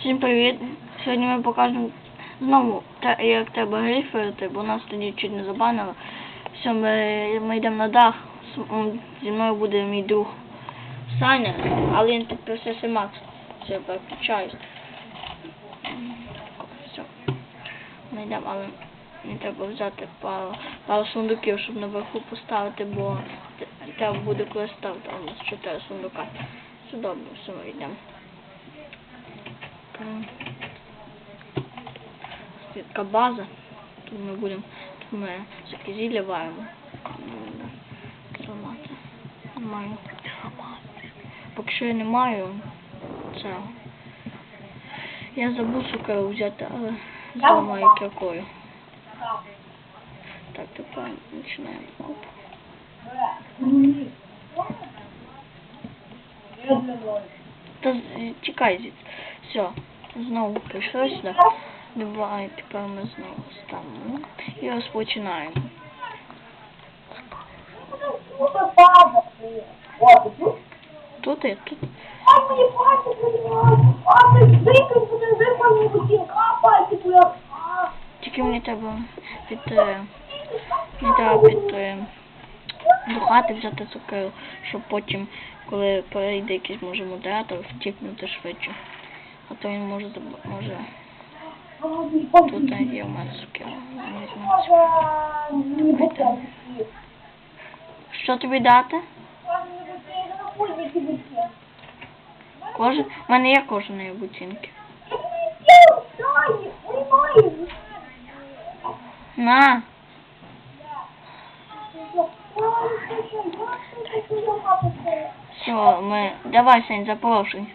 Всім привіт! Сьогодні ми покажемо знову, як треба гриферити, бо нас тоді чуть не забанили. Все, ми, ми йдемо на дах. Зі мною буде мій друг Саня, але він підписався Макс. Все, переключаюсь. Все. Ми йдемо, але мені треба взяти пару, пару сундуків, щоб наверху поставити, бо треба буде коли ставити, а у нас чотири сундука. Все добре, все, ми йдемо. Це така база. Тут ми будемо, тут ми всякі зілля варимо. Тримати. Маю. Поки що я не маю цього. Я забув цукеру взяти, але зламаю кіркою. Так, тепер починаємо. Оп. Та з- тікай звідси. Все, знову прийшли сюди. Давай, тепер ми знову ставимо. І розпочинаємо. Тут і тут. Тільки мені треба під е, мені треба під е, до хати взяти цукеру, щоб потім, коли перейде якийсь може модератор, втікнути швидше. А то він може може тут є у мене цукеру. Що тобі дати? Кожен? У мене є кожаної буцінки. На, все, ми. Давай, Сень, запрошуй.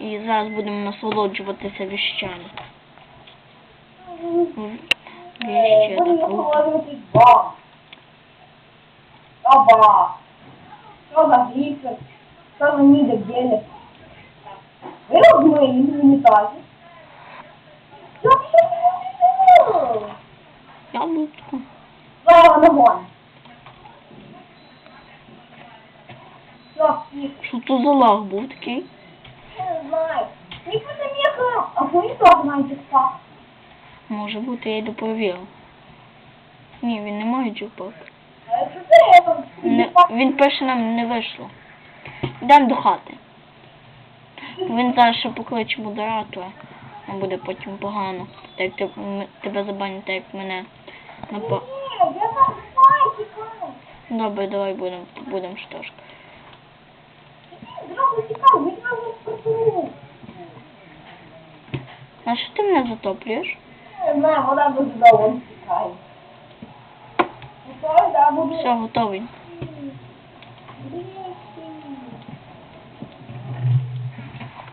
І зараз будемо насолоджуватися віщами. Віщі, так круто. Оба. Что за грифер? Что за нида делит? Вы размыли в унитазе. Яблучко. Слава ногой. Все, Що то за лаг був такий? не знаю. Никто не ехал. А вы тоже знаете как? Може бути, я йду перевірю. Ні, він не має джекпак. А это ты это? Не, він пише нам не вийшло. Йдемо до хати. Він зараз ще покличе модератора. А буде потім погано. Так як ти, м- тебе забанять, так як мене. Напа... Нет, я там знаю, текаю. Добре, давай будемо будем штошка. А що ти мене затоплюєш? Не знаю, вода дуже довго тікає. То, да, буду... Все, готовий.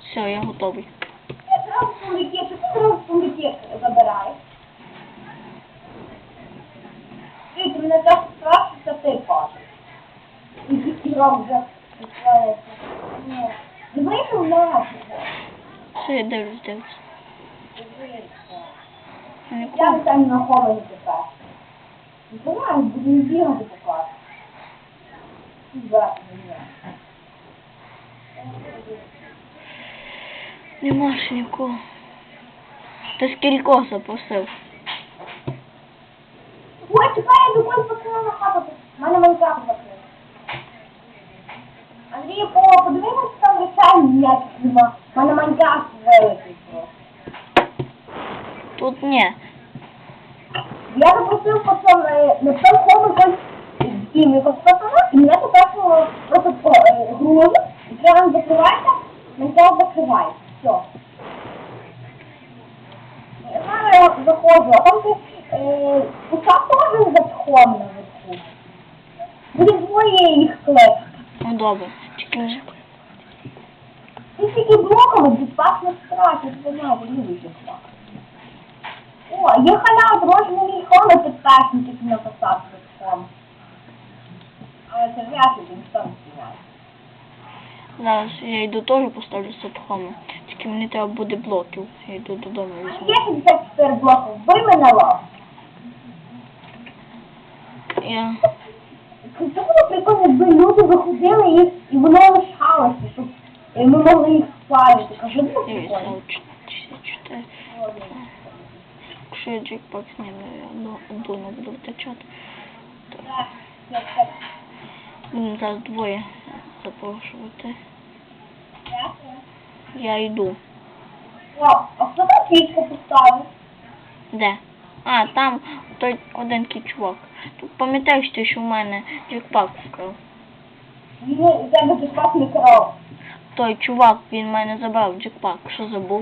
Все, я готовий. Я зразу що ти зразу сундуки забираєш? Ти ти мене так страшно, що ти падаєш. І ром вже відкривається. Ні. Дивися в нас. Все, я дивлюсь, дивлюсь. Я там на холоді тепер. Давай, будемо бігати. Зараз. Нема ж нікого. Ти скількох запросив? Ой, чекай, я думаю, пацана на хату. У мене майкап закрив. Андрій, по, подивимось, там речей ніяких нема. У мене майкап великий просто. Тут ні. Я запросив пацан, е, написав комик ім'я пацана, і мене попросило просто е, грузу, і кран закривається, майкап закривається. Все. Я зараз я заходжу, а там ти е, писав теж запхом наверху. Буде двоє їх клеп. Ну добре. Вже. Ти тільки блоками безпечно страшно, ти знаєш, любиш їх. О, є халява, можна мій підпешні, тільки написав хом. Але це вряд ли він сам знімає. Зараз я йду теж поставлю садхоми. Тільки мені треба буде блоків. Я йду додому візьму. Є 54 блоки, вбий мене лав. Я... Це було прикольно, якби люди виходили і, і воно лишалося, щоб ми могли їх спалити. Кажу, ну прикольно. 64. Якщо я джекпот зніму, я одну буду втрачати. Будемо зараз двоє запрошувати. Я йду. А хто там свічку поставив? Де? А, там той один чувак. Тут пам'ятаєш ти, що в мене джекпак вкрав. Ну, у тебе тут пак не кров. Той чувак, він в мене забрав джекпак. Що забув?